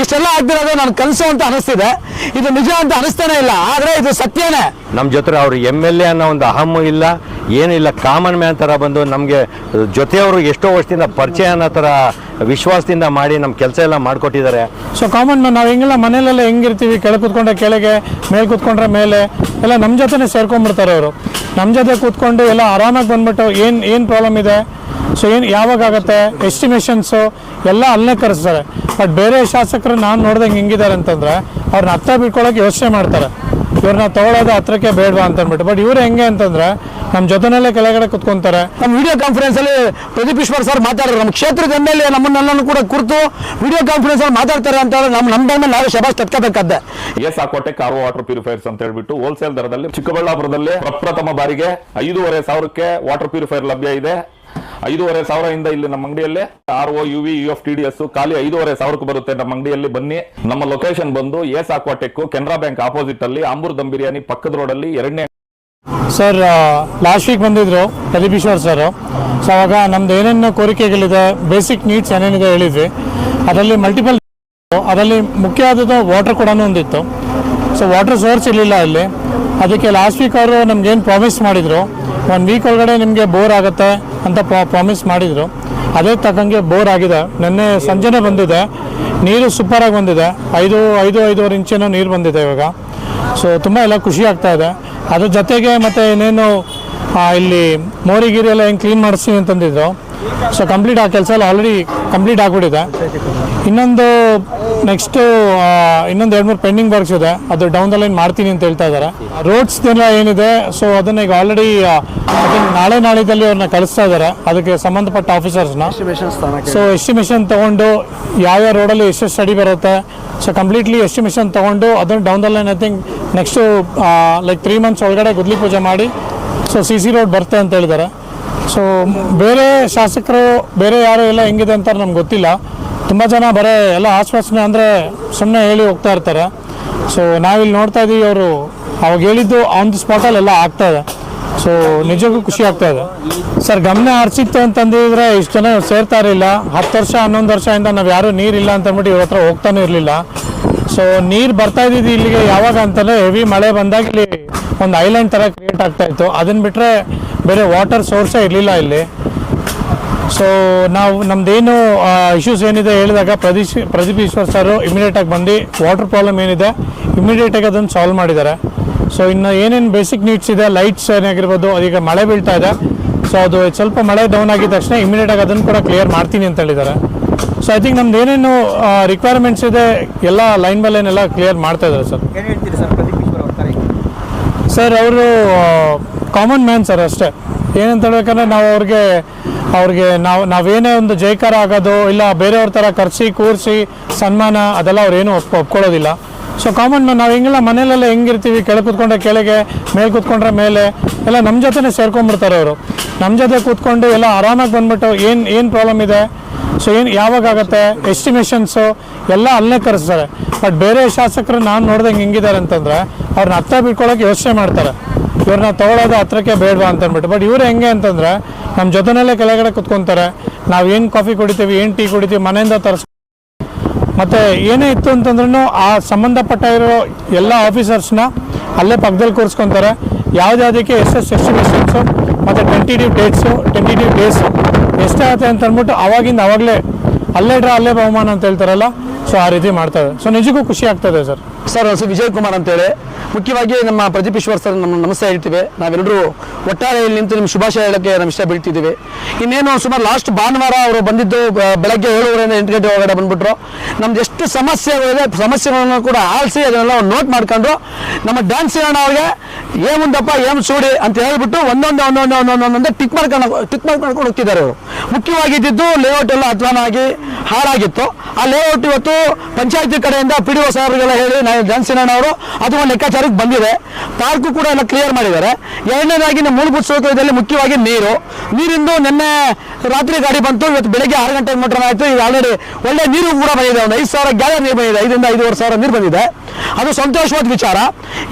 ಇಷ್ಟೆಲ್ಲ ಆಗ್ತಿರೋದು ನನ್ನ ಕನಸು ಅಂತ ಅನಿಸ್ತಿದೆ. ಇದು ನಿಜ ಅಂತ ಅನಿಸ್ತಾನೆ ಇಲ್ಲ ಆದ್ರೆ ಇದು ಸತ್ಯನೇ. ನಮ್ಮ ಜೊತೆ ಅವ್ರು ಎಂ ಎಲ್ ಎ ಅನ್ನೋ ಒಂದು ಅಹಮ್ಮು ಇಲ್ಲ ಏನಿಲ್ಲ ಕಾಮನ್ ಮ್ಯಾನ್ ಥರ ಬಂದು ನಮಗೆ ಜೊತೆಯವರು ಎಷ್ಟೋ ವರ್ಷದಿಂದ ಪರಿಚಯ ಅನ್ನೋ ಥರ ವಿಶ್ವಾಸದಿಂದ ಮಾಡಿ ನಮ್ಮ ಕೆಲಸ ಎಲ್ಲ ಮಾಡಿಕೊಟ್ಟಿದ್ದಾರೆ. ಸೊ ಕಾಮನ್ ಮ್ಯಾನ್ ನಾವು ಹೆಂಗೆಲ್ಲ ಮನೇಲೆಲ್ಲ ಹೆಂಗಿರ್ತೀವಿ? ಕೆಳ ಕೂತ್ಕೊಂಡ್ರೆ ಕೆಳಗೆ ಮೇಲೆ ಕೂತ್ಕೊಂಡ್ರೆ ಮೇಲೆ ಎಲ್ಲ ನಮ್ಮ ಜೊತೆನೇ ಸೇರ್ಕೊಂಡ್ಬಿಡ್ತಾರೆ ಅವರು ನಮ್ಮ ಜೊತೆ ಕೂತ್ಕೊಂಡು ಎಲ್ಲ ಆರಾಮಾಗಿ ಬಂದ್ಬಿಟ್ಟು ಏನು ಏನು ಪ್ರಾಬ್ಲಮ್ ಇದೆ? ಸೊ ಏನು ಯಾವಾಗ ಆಗುತ್ತೆ ಎಸ್ಟಿಮೇಷನ್ಸು ಎಲ್ಲ ಅಲ್ಲೇ ಕರೆಸ್ತಾರೆ. ಬಟ್ ಬೇರೆ ಶಾಸಕರು ನಾನು ನೋಡ್ದಂಗೆ ಹೆಂಗಿದ್ದಾರೆ ಅಂತಂದ್ರೆ ಅವ್ರನ್ನ ಹತ್ರ ಬಿಟ್ಕೊಳ್ಳೋಕೆ ಯೋಚನೆ ಮಾಡ್ತಾರೆ. ಇವ್ರನ್ನ ತೊಗೊಳೋದು ಹತ್ರಕ್ಕೆ ಬೇಡವಾ ಅಂತ ಅಂದ್ಬಿಟ್ಟು ಬಟ್ ಇವ್ರು ಹೆಂಗೆ ಅಂತಂದ್ರೆ ನಮ್ಮ ಜೊತೆನಲ್ಲೇ ಕೆಳಗಡೆ ಕೂತ್ಕೊಂತಾರೆ. ನಮ್ಮ ವಿಡಿಯೋ ಕಾನ್ಫರೆನ್ಸ್ ಅಲ್ಲಿ ಪ್ರದೀಪ್ ಈಶ್ವರ್ ಸರ್ ಮಾತಾಡಿದ್ರು ನಮ್ಮ ಕ್ಷೇತ್ರದ ಎಂ ಎಲ್ ಎ ನಮ್ಮನ್ನೆಲ್ಲನೂ ಕೂಡ ಕುರಿತು ವಿಡಿಯೋ ಕಾನ್ಫರೆನ್ಸ್ ಅಲ್ಲಿ ಮಾತಾಡ್ತಾರೆ ಅಂತ ಹೇಳಿ ನಮ್ಮ ನಮ್ಮ ಟೈಮಲ್ಲಿ ನಾವು ಶಬಾಸ್ ತತ್ಕೋಬೇಕಾದ್ದೆ ಎಸ್ ಆಕೋಟೆ ಕಾರು ವಾಟರ್ ಪ್ಯೂರಿಫೈರ್ಸ್ ಅಂತ ಹೇಳ್ಬಿಟ್ಟು ಹೋಲ್ಸೇಲ್ ದರದಲ್ಲಿ ಚಿಕ್ಕಬಳ್ಳಾಪುರದಲ್ಲಿ ಪ್ರಪ್ರಥಮ ಬಾರಿಗೆ ಐದೂವರೆ ಸಾವಿರಕ್ಕೆ ವಾಟರ್ ಪ್ಯೂರಿಫೈರ್ ಲಭ್ಯ ಇದೆ. ಐದೂವರೆ ಸಾವಿರದಿಂದ ಇಲ್ಲಿ ನಮ್ಮ ಅಂಗಡಿಯಲ್ಲಿ R O U V U F T D S ಖಾಲಿ ಐದೂವರೆ ಸಾವಿರಕ್ಕೆ ಬರುತ್ತೆ ನಮ್ಮ ಅಂಗಡಿಯಲ್ಲಿ. ಬನ್ನಿ. ನಮ್ಮ ಲೊಕೇಶನ್ ಬಂದು S Aquatech Canara bank opposite ಅಲ್ಲಿ ಆಂಬೂರ್ ದಮ್ ಬಿರಿಯಾನಿ ಪಕ್ಕದ ಅಲ್ಲಿ ಎರಡನೇ ಸರ್ ಲಾಸ್ಟ್ ವೀಕ್ ಬಂದಿದ್ರು ಈಶ್ವರ್ ಸರ್ ಸೊ ಅವಾಗ ನಮ್ದು ಏನೇನು ಕೋರಿಕೆಗಳಿದೆ ಬೇಸಿಕ್ ನೀಡ್ಸ್ ಏನೇನಿದೆ ಹೇಳಿದ್ವಿ. ಅದರಲ್ಲಿ ಮಲ್ಟಿಪಲ್ ಅದರಲ್ಲಿ ಮುಖ್ಯವಾದದ್ದು ವಾಟರ್ ಕೂಡ ಒಂದಿತ್ತು. ಸೊ ವಾಟರ್ ಸೋರ್ಸ್ ಇರಲಿಲ್ಲ ಅಲ್ಲಿ. ಅದಕ್ಕೆ ಲಾಸ್ಟ್ ವೀಕ್ ಅವರು ನಮ್ಗೇನು ಪ್ರಾಮಿಸ್ ಮಾಡಿದರು? ಒನ್ ವೀಕ್ ಒಳಗಡೆ ನಿಮಗೆ ಬೋರ್ ಆಗುತ್ತೆ ಅಂತ ಪ್ರಾಮಿಸ್ ಮಾಡಿದರು. ಅದೇ ತಕ್ಕಂಗೆ ಬೋರ್ ಆಗಿದೆ. ನಿನ್ನೆ ಸಂಜೆನೇ ಬಂದಿದೆ. ನೀರು ಸೂಪರಾಗಿ ಬಂದಿದೆ. ಐದು ಐದು, ಐದೂವರೆ ಇಂಚಿನ ನೀರು ಬಂದಿದೆ ಇವಾಗ. ಸೊ ತುಂಬ ಎಲ್ಲ ಖುಷಿ ಆಗ್ತಾ ಇದೆ. ಅದ್ರ ಜೊತೆಗೆ ಮತ್ತು ಇನ್ನೇನು ಇಲ್ಲಿ ಮೋರಿಗಿರಿ ಎಲ್ಲ ಹೆಂಗೆ ಕ್ಲೀನ್ ಮಾಡಿಸ್ತೀನಿ ಅಂತಂದಿದ್ರು. ಸೊ ಕಂಪ್ಲೀಟ್ ಆ ಕೆಲಸ ಎಲ್ಲ ಆಲ್ರೆಡಿ ಕಂಪ್ಲೀಟ್ ಆಗಿಬಿಟ್ಟಿದೆ. ಇನ್ನೊಂದು ನೆಕ್ಸ್ಟು ಇನ್ನೊಂದು ಎರಡು ಮೂರು ಪೆಂಡಿಂಗ್ ವರ್ಕ್ಸ್ ಇದೆ. ಅದು ಡೌನ್ ದ ಲೈನ್ ಮಾಡ್ತೀನಿ ಅಂತ ಹೇಳ್ತಾ ಇದ್ದಾರೆ. ರೋಡ್ಸ್ ಎಲ್ಲ ಏನಿದೆ ಸೊ ಅದನ್ನ ಈಗ ಆಲ್ರೆಡಿ ನಾಳೆ ನಾಳಿದಲ್ಲಿ ಅವ್ರನ್ನ ಕಳಿಸ್ತಾ ಇದ್ದಾರೆ. ಅದಕ್ಕೆ ಸಂಬಂಧಪಟ್ಟ ಆಫೀಸರ್ಸ್ನ ಸೊ ಎಸ್ಟಿಮೇಷನ್ ತಗೊಂಡು ಯಾವ್ಯಾವ ರೋಡಲ್ಲಿ ಎಷ್ಟು ಸ್ಟಡಿ ಬರುತ್ತೆ. ಸೊ ಕಂಪ್ಲೀಟ್ಲಿ ಎಸ್ಟಿಮೇಷನ್ ತಗೊಂಡು ಅದನ್ನು down the line I think next like three months ಒಳಗಡೆ ಗುದ್ಲಿ ಪೂಜೆ ಮಾಡಿ ಸೊ ಸಿ ಸಿ ರೋಡ್ ಬರುತ್ತೆ ಅಂತ ಹೇಳಿದ್ದಾರೆ. ಸೊ ಬೇರೆ ಶಾಸಕರು ಬೇರೆ ಯಾರು ಎಲ್ಲ ಹೆಂಗಿದೆ ಅಂತ ನಮ್ಗೆ ಗೊತ್ತಿಲ್ಲ. ತುಂಬ ಜನ ಬರೀ ಎಲ್ಲ ಆಶ್ವಾಸನೆ ಅಂದರೆ ಸುಮ್ಮನೆ ಹೇಳಿ ಹೋಗ್ತಾ ಇರ್ತಾರೆ. ಸೊ ನಾವಿಲ್ಲಿ ನೋಡ್ತಾ ಇದ್ದೀವಿ ಅವರು ಅವಾಗ ಹೇಳಿದ್ದು ಆನ್ ದಿ ಸ್ಪಾಟಲ್ಲಿ ಎಲ್ಲ ಆಗ್ತಾ ಇದೆ. ಸೊ ನಿಜಕ್ಕೂ ಖುಷಿ ಆಗ್ತಾ ಇದೆ. ಸರ್ ಗಮನ ಹರಿಸಿತ್ತು ಅಂತಂದಿದ್ರೆ ಇಷ್ಟು ಜನ ಸೇರ್ತಾ ಇರಲಿಲ್ಲ. ಹತ್ತು ವರ್ಷ, ಹನ್ನೊಂದು ವರ್ಷದಿಂದ ನಾವು ಯಾರೂ ನೀರಿಲ್ಲ ಅಂತಂದ್ಬಿಟ್ಟು ಇವ್ರ ಹತ್ರ ಹೋಗ್ತಾನೂ ಇರಲಿಲ್ಲ. ಸೊ ನೀರು ಬರ್ತಾ ಇದ್ದಿದ್ದು ಇಲ್ಲಿಗೆ ಯಾವಾಗ ಅಂತಂದರೆ ಹೆವಿ ಮಳೆ ಬಂದಾಗ ಇಲ್ಲಿ ಒಂದು ಐಲ್ಯಾಂಡ್ ಥರ ಕ್ರಿಯೇಟ್ ಆಗ್ತಾ ಇತ್ತು. ಅದನ್ನು ಬಿಟ್ಟರೆ ಬೇರೆ ವಾಟರ್ ಸೋರ್ಸೇ ಇರಲಿಲ್ಲ ಇಲ್ಲಿ. ಸೊ ನಾವು ನಮ್ದೇನು ಇಶ್ಯೂಸ್ ಏನಿದೆ ಹೇಳಿದಾಗ ಪ್ರದೀಶ್ ಪ್ರದೀಪ್ ಈಶ್ವರ್ ಸರು ಇಮಿಡಿಯೇಟಾಗಿ ಬಂದು ವಾಟರ್ ಪ್ರಾಬ್ಲಮ್ ಏನಿದೆ ಇಮಿಡಿಯೇಟಾಗಿ ಅದನ್ನು ಸಾಲ್ವ್ ಮಾಡಿದ್ದಾರೆ. ಸೊ ಇನ್ನು ಏನೇನು ಬೇಸಿಕ್ ನೀಡ್ಸ್ ಇದೆ ಲೈಟ್ಸ್ ಏನಾಗಿರ್ಬೋದು ಅದೀಗ ಮಳೆ ಬೀಳ್ತಾ ಇದೆ. ಸೊ ಅದು ಸ್ವಲ್ಪ ಮಳೆ ಡೌನ್ ಆಗಿದ ತಕ್ಷಣ ಇಮಿಡಿಯೇಟಾಗಿ ಅದನ್ನು ಕೂಡ ಕ್ಲಿಯರ್ ಮಾಡ್ತೀನಿ ಅಂತ ಹೇಳಿದ್ದಾರೆ. ಸೊ ಐ ಥಿಂಕ್ ನಮ್ದು ಏನೇನು ರಿಕ್ವೈರ್ಮೆಂಟ್ಸ್ ಇದೆ ಎಲ್ಲ ಲೈನ್ ಬೈ ಲೈನ್ ಎಲ್ಲ ಕ್ಲಿಯರ್ ಮಾಡ್ತಾ ಇದ್ದಾರೆ ಸರ್ ಏನು ಹೇಳ್ತೀರಿ ಸರ್ ಪ್ರದೀಪ್ ಈಶ್ವರ್ ಸರ್ ಅವರು ಕಾಮನ್ ಮ್ಯಾನ್ ಸರ್ ಅಷ್ಟೇ. ಏನಂತ ಹೇಳ್ಬೇಕಂದ್ರೆ ನಾವು ಅವ್ರಿಗೆ ಅವ್ರಿಗೆ ನಾವು, ನಾವೇನೇ ಒಂದು ಜೈಕಾರ ಆಗೋದು, ಇಲ್ಲ ಬೇರೆಯವ್ರ ಥರ ಕರೆಸಿ, ಕೂರಿಸಿ, ಸನ್ಮಾನ, ಅದೆಲ್ಲ ಅವ್ರೇನು ಒಪ್ಕೊ, ಒಪ್ಕೊಳ್ಳೋದಿಲ್ಲ. ಸೊ ಕಾಮನ್ ನಾವು ಹೆಂಗೆಲ್ಲ ಮನೇಲೆಲ್ಲ ಹೆಂಗಿರ್ತೀವಿ, ಕೆಳಗೆ ಕೂತ್ಕೊಂಡ್ರೆ ಕೆಳಗೆ, ಮೇಲೆ ಕೂತ್ಕೊಂಡ್ರೆ ಮೇಲೆ, ಎಲ್ಲ ನಮ್ಮ ಜೊತೆನೇ ಸೇರ್ಕೊಂಡ್ಬಿಡ್ತಾರೆ ಅವರು. ನಮ್ಮ ಜೊತೆ ಕೂತ್ಕೊಂಡು ಎಲ್ಲ ಆರಾಮಾಗಿ ಬಂದ್ಬಿಟ್ಟು ಏನು ಏನು ಪ್ರಾಬ್ಲಮ್ ಇದೆ? ಸೊ ಏನು, ಯಾವಾಗ ಆಗುತ್ತೆ? ಎಸ್ಟಿಮೇಷನ್ಸು ಎಲ್ಲ ಅಲ್ಲೇ ಕರೆಸ್ತಾರೆ ಬಟ್ ಬೇರೆ ಶಾಸಕರು ನಾನು ನೋಡ್ದಂಗೆ ಹೆಂಗಿದ್ದಾರೆ ಅಂತಂದರೆ ಅವ್ರನ್ನ ಹತ್ತ ಬಿಟ್ಕೊಳ್ಳೋಕೆ ಯೋಚನೆ ಮಾಡ್ತಾರೆ. ಇವ್ರನ್ನ ತಗೊಳ್ಳೋದು ಹತ್ರಕ್ಕೆ ಬೇಡವಾ ಅಂತ ಅಂದ್ಬಿಟ್ಟು ಬಟ್ ಇವ್ರು ಹೆಂಗೆ ಅಂತಂದ್ರೆ ನಮ್ಮ ಜೊತೆನಲ್ಲೇ ಕೆಳಗಡೆ ಕುತ್ಕೊತಾರೆ. ನಾವು ಏನು ಕಾಫಿ ಕುಡಿತೀವಿ, ಏನು ಟೀ ಕುಡಿತೀವಿ ಮನೆಯಿಂದ ತರಿಸ್ ಮತ್ತು ಏನೇ ಇತ್ತು ಅಂತಂದ್ರೂ ಆ ಸಂಬಂಧಪಟ್ಟ ಇರೋ ಎಲ್ಲ ಆಫೀಸರ್ಸ್ನ ಅಲ್ಲೇ ಪಕ್ಕದಲ್ಲಿ ಕೂರಿಸ್ಕೊತಾರೆ. ಯಾವುದ್ಯಾವುದಕ್ಕೆ ಎಷ್ಟೆಷ್ಟು ಎಸ್ಟಿಮೇಷನ್ಸು ಮತ್ತು ಟೆಂಟಿಟಿವ್ ಡೇಟ್ಸು ಟೆಂಟಿಟಿವ್ ಡೇಸು ಎಷ್ಟಾಗುತ್ತೆ ಅಂತ ಅಂದ್ಬಿಟ್ಟು ಅವಾಗಿಂದ ಅವಾಗಲೇ ಅಲ್ಲೇ ಡ್ರಾ ಅಲ್ಲೇ ಬಹುಮಾನ ಅಂತ ಹೇಳ್ತಾರಲ್ಲ ಸೊ ಆ ರೀತಿ ಮಾಡ್ತಾರೆ ಸೊ ನಿಜಕ್ಕೂ ಖುಷಿ ಆಗ್ತದೆ ಸರ್. ಸರ್ ಹೆಸರು ವಿಜಯ್ ಕುಮಾರ್ ಅಂತೇಳಿ. ಮುಖ್ಯವಾಗಿ ನಮ್ಮ ಪ್ರದೀಪ್ ಈಶ್ವರ್ ಸರ್ ನಮ್ಮ ನಮಸ್ತೆ ಹೇಳ್ತೀವಿ. ನಾವೆಲ್ಲರೂ ಒಟ್ಟಾರೆಯಲ್ಲಿ ನಿಂತು ನಿಮ್ಮ ಶುಭಾಶಯ ಹೇಳಕ್ಕೆ ನಮ್ಮ ಇಷ್ಟ ಬೀಳ್ತಿದ್ದೀವಿ. ಇನ್ನೇನು ಸುಮಾರು ಲಾಸ್ಟ್ ಭಾನುವಾರ ಅವರು ಬಂದಿದ್ದು ಬೆಳಗ್ಗೆ ಏಳುವರೆಯಿಂದ ಎಂಟು ಗಂಟೆ ಒಳಗಡೆ ಬಂದ್ಬಿಟ್ರು. ನಮ್ದು ಎಷ್ಟು ಸಮಸ್ಯೆಗಳಿದೆ, ಸಮಸ್ಯೆಗಳನ್ನು ಕೂಡ ಆಲಿಸಿ ಅದನ್ನೆಲ್ಲ ನೋಟ್ ಮಾಡ್ಕೊಂಡು ನಮ್ಮ ಡ್ಯಾನ್ಸ್ ಅಣ್ಣ ಅವ್ರಿಗೆ ಏಮುಂದಪ್ಪ ಏಮ್ ಸೂಡಿ ಅಂತ ಹೇಳ್ಬಿಟ್ಟು ಒಂದೊಂದು ಒಂದೊಂದು ಒಂದೊಂದು ಒಂದೊಂದು ಟಿಕ್ ಮಾಡ್ಕೊಂಡು ಟಿಕ್ ಮಾಡ್ಕೊಂಡು ಹೋಗ್ತಿದ್ದಾರೆ ಅವರು. ಮುಖ್ಯವಾಗಿ ಲೇಔಟ್ ಎಲ್ಲ ಅಧ್ವಾನ ಆಗಿ ಹಾಳಾಗಿತ್ತು. ಆ ಲೇಔಟ್ ಇವತ್ತು ಪಂಚಾಯತಿ ಕಡೆಯಿಂದ ಪಿ ಡಿ ಹೇಳಿ ಅವರು ಅದು ಒಂದು ಲೆಕ್ಕಾಚಾರಕ್ಕೆ ಬಂದಿದೆ. ಪಾರ್ಕು ಕೂಡ ಎಲ್ಲ ಕ್ಲಿಯರ್ ಮಾಡಿದ್ದಾರೆ. ಎರಡನೇದಾಗಿ ಮೂಲಭೂತ ಸೌಕರ್ಯದಲ್ಲಿ ಮುಖ್ಯವಾಗಿ ನೀರು. ನೀರಿಂದು ನಿನ್ನೆ ರಾತ್ರಿ ಗಾಡಿ ಬಂತು. ಇವತ್ತು ಬೆಳಗ್ಗೆ ಆರು ಗಂಟೆ ಮಟ್ಟ ಆಯಿತು. ಈಗ ಆಲ್ರೆಡಿ ಒಳ್ಳೆ ನೀರು ಕೂಡ ಬಂದಿದೆ. ಒಂದು ಐದು ಸಾವಿರ ಗ್ಯಾಲರ್ ನೀರು ಬಂದಿದೆ. ಐದರಿಂದ ಐದುವರೆ ಸಾವಿರ ನೀರು ಬಂದಿದೆ. ಅದು ಸಂತೋಷವಾದ ವಿಚಾರ.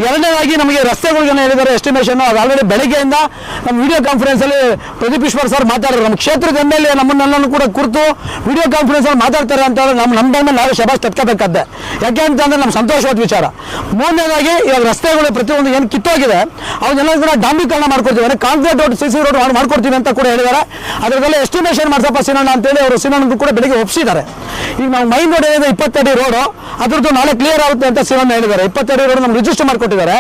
ಎರಡನೇದಾಗಿ ನಮಗೆ ರಸ್ತೆಗಳಿಗೆ ಏನು ಹೇಳಿದ್ದಾರೆ ಎಸ್ಟಿಮೇಷನ್ ಅದು ಆಲ್ರೆಡಿ ಬೆಳಗ್ಗೆಯಿಂದ ನಮ್ಮ ವಿಡಿಯೋ ಕಾನ್ಫರೆನ್ಸಲ್ಲಿ ಪ್ರದೀಪ್ ಈಶ್ವರ್ ಸರ್ ಮಾತಾಡಿದ್ರು. ನಮ್ಮ ಕ್ಷೇತ್ರದ ಎಂ ಎಲ್ ಎ ಕೂಡ ಕುರಿತು ವಿಡಿಯೋ ಕಾನ್ಫರೆನ್ಸಲ್ಲಿ ಮಾತಾಡ್ತಾರೆ ಅಂತ ಹೇಳಿ ನಮ್ಮ ನಮ್ಮ ಮೇಲೆ ನಾವು ಶಬಾಷ್ ತಟ್ಕೋಬೇಕದ್ದೆ ಯಾಕೆ ಅಂತಂದ್ರೆ ನಮ್ಮ ಸಂತೋಷವಾದ ವಿಚಾರ. ಮೂರನೇದಾಗಿ ಇವಾಗ ರಸ್ತೆಗಳು ಪ್ರತಿಯೊಂದು ಏನು ಕಿತ್ತೋಗಿದೆ, ಅವನ್ನೆಲ್ಲ ಕೂಡ ಡಾಂಬೀಕರಣ ಮಾಡ್ಕೊಡ್ತೀವಿ. ಅಂದರೆ concrete road C C road ಮಾಡ್ಕೊಡ್ತೀವಿ ಅಂತ ಕೂಡ ಹೇಳಿದ್ದಾರೆ. ಅದರದೆಲ್ಲ ಎಸ್ಟಿಮೇಷನ್ ಮಾಡ್ಸಪ್ಪ ಸಿನಣ್ಣ ಅಂತೇಳಿ ಅವರು ಸಿನಣ್ಣಗೂ ಕೂಡ ಬೆಳಿಗ್ಗೆ ಒಪ್ಪಿಸಿದ್ದಾರೆ ಈಗ ನಾವು ಮೈನ್ ರೋಡ್ ಏನಿದೆ ಇಪ್ಪತ್ತಡಿ ರೋಡು ಅದ್ರದ್ದು ನಾಳೆ ಕ್ಲಿಯರ್ ಆಗುತ್ತೆ ಅಂತ ಸಿನಣ್ಣ ಹೇಳಿದ್ದಾರೆ. ಇಪ್ಪತ್ತೆರಡು ರೋಡ್ ನಮ್ಗೆ ರಿಜಿಸ್ಟರ್ ಮಾಡಿಕೊಟ್ಟಿದ್ದಾರೆ.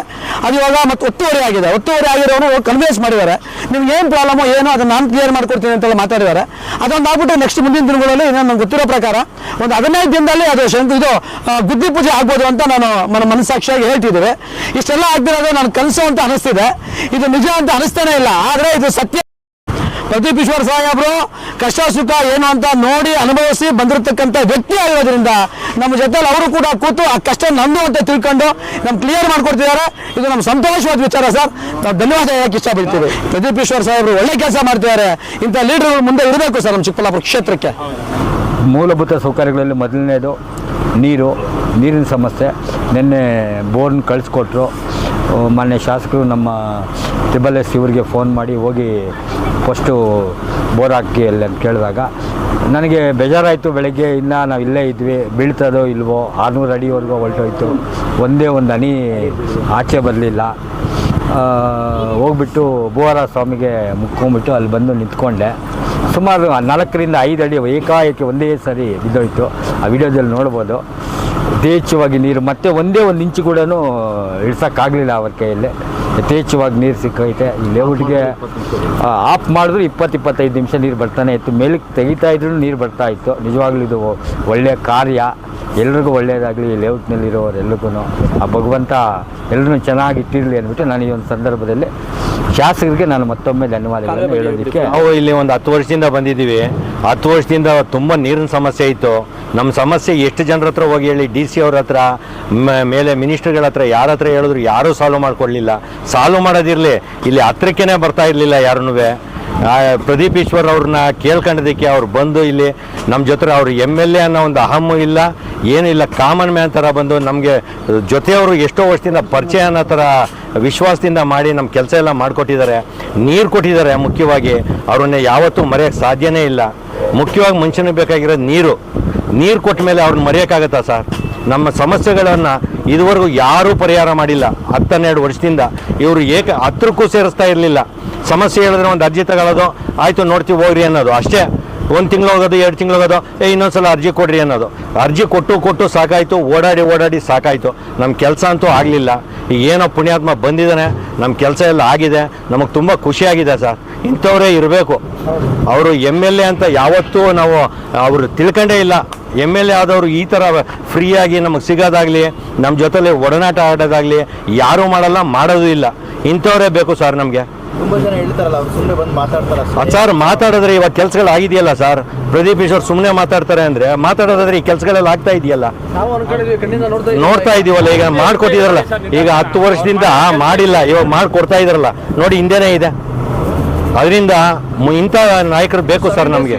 ಅದು ಇವಾಗ ಮತ್ತೆ ಒತ್ತುವರಿ ಆಗಿದೆ. ಒತ್ತುವರಿ ಆಗಿರೋನು ಕನ್ವಿನ್ಸ್ ಮಾಡಿದ್ದಾರೆ. ನಿಮ್ಗೆ ಏನು ಪ್ರಾಬ್ಲಮು ಏನು ಅದನ್ನು ನಾನು ಕ್ಲಿಯರ್ ಮಾಡ್ಕೊಡ್ತೀನಿ ಅಂತೆಲ್ಲ ಮಾತಾಡಿದ್ದಾರೆ. ಅದೊಂದು ಆಗ್ಬಿಟ್ಟು ನೆಕ್ಸ್ಟ್ ಮುಂದಿನ ದಿನಗಳಲ್ಲಿ ನಾನು ನಂಗೆ ಗೊತ್ತಿರೋ ಪ್ರಕಾರ ಒಂದು ಹದಿನೈದು ದಿನದಲ್ಲಿ ಅದು ಶಂಕು ಇದು ಗುದ್ದಿ ಪೂಜೆ ಆಗ್ಬೋದು ಅಂತ ನಾನು ನನ್ನ ಮನಸ್ಸಾಕ್ಷಿಯಾಗಿ ಹೇಳ್ತಿದ್ದೇವೆ. ಇಷ್ಟೆಲ್ಲ ಆಗ್ತಿರೋದು ನಾನು ಕನಸು ಅಂತ ಅನಿಸ್ತಿದೆ. ಇದು ನಿಜ ಅಂತ ಅನಿಸ್ತಾನೆ ಇಲ್ಲ. ಆದರೆ ಇದು ಸತ್ಯ ಪ್ರದೀಪ್ ಈಶ್ವರ್ ಸಾಹೇಬ್ರು ಕಷ್ಟ ಸುಖ ಏನು ಅಂತ ನೋಡಿ ಅನುಭವಿಸಿ ಬಂದಿರತಕ್ಕಂಥ ವ್ಯಕ್ತಿ ಆಗಿರೋದ್ರಿಂದ ನಮ್ಮ ಜೊತೆಲಿ ಅವರು ಕೂಡ ಕೂತು ಆ ಕಷ್ಟ ನಂದು ಅಂತ ತಿಳ್ಕೊಂಡು ನಮ್ಮ ಕ್ಲಿಯರ್ ಮಾಡ್ಕೊಡ್ತಿದ್ದಾರೆ. ಇದು ನಮ್ಮ ಸಂತೋಷವಾದ ವಿಚಾರ ಸರ್. ನಾವು ಧನ್ಯವಾದ ಹೇಳಕ್ಕೆ ಇಷ್ಟಪಡ್ತೀವಿ. ಪ್ರದೀಪ್ ಈಶ್ವರ್ ಸಾಹೇಬ್ರು ಒಳ್ಳೆ ಕೆಲಸ ಮಾಡ್ತಿದ್ದಾರೆ. ಇಂಥ ಲೀಡರ್ಗಳು ಮುಂದೆ ಇರಬೇಕು ಸರ್ ನಮ್ಮ ಚಿಕ್ಕಬಳ್ಳಾಪುರ ಕ್ಷೇತ್ರಕ್ಕೆ. ಮೂಲಭೂತ ಸೌಕರ್ಯಗಳಲ್ಲಿ ಮೊದಲನೇದು ನೀರು, ನೀರಿನ ಸಮಸ್ಯೆ, ನಿನ್ನೆ ಬೋರ್ನ್ ಕಳಿಸ್ಕೊಟ್ರು. ಮಾನ್ಯ ಶಾಸಕರು, ನಮ್ಮ ತ್ರಿಬಲ್ ಎಸ್ ಇವರಿಗೆ ಫೋನ್ ಮಾಡಿ ಹೋಗಿ ಫಸ್ಟು ಬೋರ್ ಹಾಕಿ ಅಲ್ಲಿ ಅಂತ ಕೇಳಿದಾಗ, ನನಗೆ ಬೇಜಾರಾಯಿತು ಬೆಳಗ್ಗೆ, ಇನ್ನು ನಾವು ಇಲ್ಲೇ ಇದ್ವಿ, ಬೀಳ್ತದೋ ಇಲ್ವೋ, ಆರುನೂರು ಅಡಿವರೆಗೂ ಹೊರಟೋಯ್ತು, ಒಂದೇ ಒಂದು ಹನಿ ಆಚೆ ಬರಲಿಲ್ಲ. ಹೋಗ್ಬಿಟ್ಟು ಭುವರ ಸ್ವಾಮಿಗೆ ಮುಕ್ಕೊಂಬಿಟ್ಟು ಅಲ್ಲಿ ಬಂದು ನಿಂತ್ಕೊಂಡೆ. ಸುಮಾರು ನಾಲ್ಕರಿಂದ ಐದು ಅಡಿ ಏಕಾಏಕಿ ಒಂದೇ ಸರಿ ಬಿದ್ದೋಯ್ತು. ಆ ವಿಡಿಯೋದಲ್ಲಿ ನೋಡ್ಬೋದು. ಯಥೇಚ್ಛವಾಗಿ ನೀರು ಮತ್ತೆ ಒಂದೇ ಒಂದು ಇಂಚು ಕೂಡ ಇಳ್ಸೋಕ್ಕಾಗಲಿಲ್ಲ ಅವ್ರ ಕೈಯಲ್ಲಿ. ಯಥೇಚ್ಛವಾಗಿ ನೀರು ಸಿಕ್ಕೈತೆ. ಈ ಲೇಔಟ್ಗೆ ಆಫ್ ಮಾಡಿದ್ರು ಇಪ್ಪತ್ತು ಇಪ್ಪತ್ತೈದು ನಿಮಿಷ ನೀರು ಬರ್ತಾನೆ ಇತ್ತು. ಮೇಲಕ್ಕೆ ತೆಗಿತಾ ಇದ್ರು ನೀರು ಬರ್ತಾ ಇತ್ತು. ನಿಜವಾಗ್ಲೂ ಇದು ಒಳ್ಳೆಯ ಕಾರ್ಯ. ಎಲ್ರಿಗೂ ಒಳ್ಳೆಯದಾಗಲಿ. ಈ ಲೇಔಟ್ನಲ್ಲಿರೋರೆಲ್ರಿಗೂ ಆ ಭಗವಂತ ಎಲ್ಲರೂ ಚೆನ್ನಾಗಿ ಇಟ್ಟಿರಲಿ ಅಂದ್ಬಿಟ್ಟು ನಾನು ಈ ಒಂದು ಸಂದರ್ಭದಲ್ಲಿ ಶಾಸಕರಿಗೆ ನಾನು ಮತ್ತೊಮ್ಮೆ ಧನ್ಯವಾದಗಳನ್ನು ಹೇಳೋದಕ್ಕೆ ನಾವು ಇಲ್ಲಿ ಒಂದು ಹತ್ತು ವರ್ಷದಿಂದ ಬಂದಿದ್ದೀವಿ. ಹತ್ತು ವರ್ಷದಿಂದ ತುಂಬ ನೀರಿನ ಸಮಸ್ಯೆ ಇತ್ತು. ನಮ್ಮ ಸಮಸ್ಯೆ ಎಷ್ಟು ಜನರ ಹತ್ರ ಹೋಗಿ ಹೇಳಿ, ಡಿ ಸಿ ಅವ್ರ ಹತ್ರ ಮೇಲೆ ಮಿನಿಸ್ಟರ್ಗಳ ಹತ್ರ ಯಾರ ಹತ್ರ ಹೇಳಿದ್ರು ಯಾರೂ ಸಾಲ್ವ್ ಮಾಡ್ಕೊಡ್ಲಿಲ್ಲ. ಸಾಲ್ವ್ ಮಾಡೋದಿರಲಿ. ಇಲ್ಲಿ ಹತ್ರಕ್ಕೇ ಬರ್ತಾ ಇರಲಿಲ್ಲ ಯಾರೂ ಪ್ರದೀಪ್ ಈಶ್ವರ್ ಅವ್ರನ್ನ ಕೇಳ್ಕೊಂಡಿದ್ದಕ್ಕೆ ಅವ್ರು ಬಂದು ಇಲ್ಲಿ ನಮ್ಮ ಜೊತೆ ಅವರು ಎಂ ಎಲ್ ಎ ಅನ್ನೋ ಒಂದು ಅಹಮ್ಮು ಇಲ್ಲ ಏನಿಲ್ಲ ಕಾಮನ್ ಮ್ಯಾನ್ ಥರ ಬಂದು ನಮಗೆ ಜೊತೆಯವರು ಎಷ್ಟೋ ವರ್ಷದಿಂದ ಪರಿಚಯ ಅನ್ನೋ ಥರ ವಿಶ್ವಾಸದಿಂದ ಮಾಡಿ ನಮ್ಮ ಕೆಲಸ ಎಲ್ಲ ಮಾಡಿಕೊಟ್ಟಿದ್ದಾರೆ. ನೀರು ಕೊಟ್ಟಿದ್ದಾರೆ ಮುಖ್ಯವಾಗಿ. ಅವ್ರನ್ನ ಯಾವತ್ತೂ ಮರೆಯೋಕ್ಕೆ ಸಾಧ್ಯನೇ ಇಲ್ಲ. ಮುಖ್ಯವಾಗಿ ಮನುಷ್ಯನಿಗೆ ಬೇಕಾಗಿರೋದು ನೀರು. ನೀರು ಕೊಟ್ಟ ಮೇಲೆ ಅವ್ರನ್ನ ಮರೆಯೋಕ್ಕಾಗತ್ತಾ ಸರ್? ನಮ್ಮ ಸಮಸ್ಯೆಗಳನ್ನು ಇದುವರೆಗೂ ಯಾರೂ ಪರಿಹಾರ ಮಾಡಿಲ್ಲ. ಹತ್ತನ್ನೆರಡು ವರ್ಷದಿಂದ ಇವರು ಏಕ ಹತ್ರಕ್ಕೂ ಸೇರಿಸ್ತಾ ಇರಲಿಲ್ಲ. ಸಮಸ್ಯೆ ಹೇಳಿದ್ರೆ ಒಂದು ಅರ್ಜಿ ತಗೊಳ್ಳೋದು, ಆಯಿತು ನೋಡ್ತೀವಿ, ಹೋಗ್ರಿ ಅನ್ನೋದು. ಅಷ್ಟೇ. ಒಂದು ತಿಂಗಳು ಹೋಗೋದು, ಎರಡು ತಿಂಗಳು ಹೋಗೋದು, ಏ, ಇನ್ನೊಂದ್ಸಲ ಅರ್ಜಿ ಕೊಡ್ರಿ ಅನ್ನೋದು. ಅರ್ಜಿ ಕೊಟ್ಟು ಕೊಟ್ಟು ಸಾಕಾಯಿತು, ಓಡಾಡಿ ಓಡಾಡಿ ಸಾಕಾಯಿತು. ನಮ್ಮ ಕೆಲಸ ಅಂತೂ ಆಗಲಿಲ್ಲ. ಈಗ ಏನೋ ಪುಣ್ಯಾತ್ಮ ಬಂದಿದ್ದಾನೆ ನಮ್ಮ ಕೆಲಸ ಎಲ್ಲ ಆಗಿದೆ, ನಮಗೆ ತುಂಬ ಖುಷಿಯಾಗಿದೆ ಸರ್. ಇಂಥವರೇ ಇರಬೇಕು. ಅವರು ಎಂ ಎಲ್ ಎ ಅಂತ ಯಾವತ್ತೂ ನಾವು, ಅವರು ತಿಳ್ಕೊಂಡೇ ಇಲ್ಲ. ಎಂ ಎಲ್ ಎ ಆದವರು ಈ ಥರ ಫ್ರೀಯಾಗಿ ನಮಗೆ ಸಿಗೋದಾಗಲಿ ನಮ್ಮ ಜೊತೆಲಿ ಒಡನಾಟ ಆಡೋದಾಗಲಿ, ಯಾರೂ ಮಾಡಲ್ಲ, ಮಾಡೋದು ಇಲ್ಲ. ಇಂಥವರೇ ಬೇಕು ಸರ್ ನಮಗೆ. ತುಂಬಾ ಜನ ಹೇಳ್ತಾರಲ್ಲ ಅವ್ರು ಸುಮ್ಮನೆ ಬಂದು ಮಾತಾಡ್ತಾರ ಸರ್ ಮಾತಾಡಿದ್ರೆ ಇವಾಗ ಕೆಲಸಗಳು ಆಗಿದೆಯಲ್ಲ ಸರ್? ಪ್ರದೀಪ್ ಈಶ್ವರ್ ಸುಮ್ಮನೆ ಮಾತಾಡ್ತಾರೆ ಅಂದ್ರೆ ಮಾತಾಡೋದಾದ್ರೆ ಈ ಕೆಲಸಗಳೆಲ್ಲ ಆಗ್ತಾ ಇದೆಯಲ್ಲ? ನೋಡ್ತಾ ಇದೀವಲ್ಲ ಈಗ ಮಾಡ್ಕೊಟ್ಟಿದಾರಲ್ಲ ಈಗ ಹತ್ತು ವರ್ಷದಿಂದ ಮಾಡಿಲ್ಲ ಇವಾಗ ಮಾಡ್ಕೊಡ್ತಾ ಇದಾರಲ್ಲ. ನೋಡಿ ಹಿಂದೆನೇ ಇದೆ. ಅದರಿಂದ ಇಂಥ ನಾಯಕರು ಬೇಕು ಸರ್ ನಮಗೆ.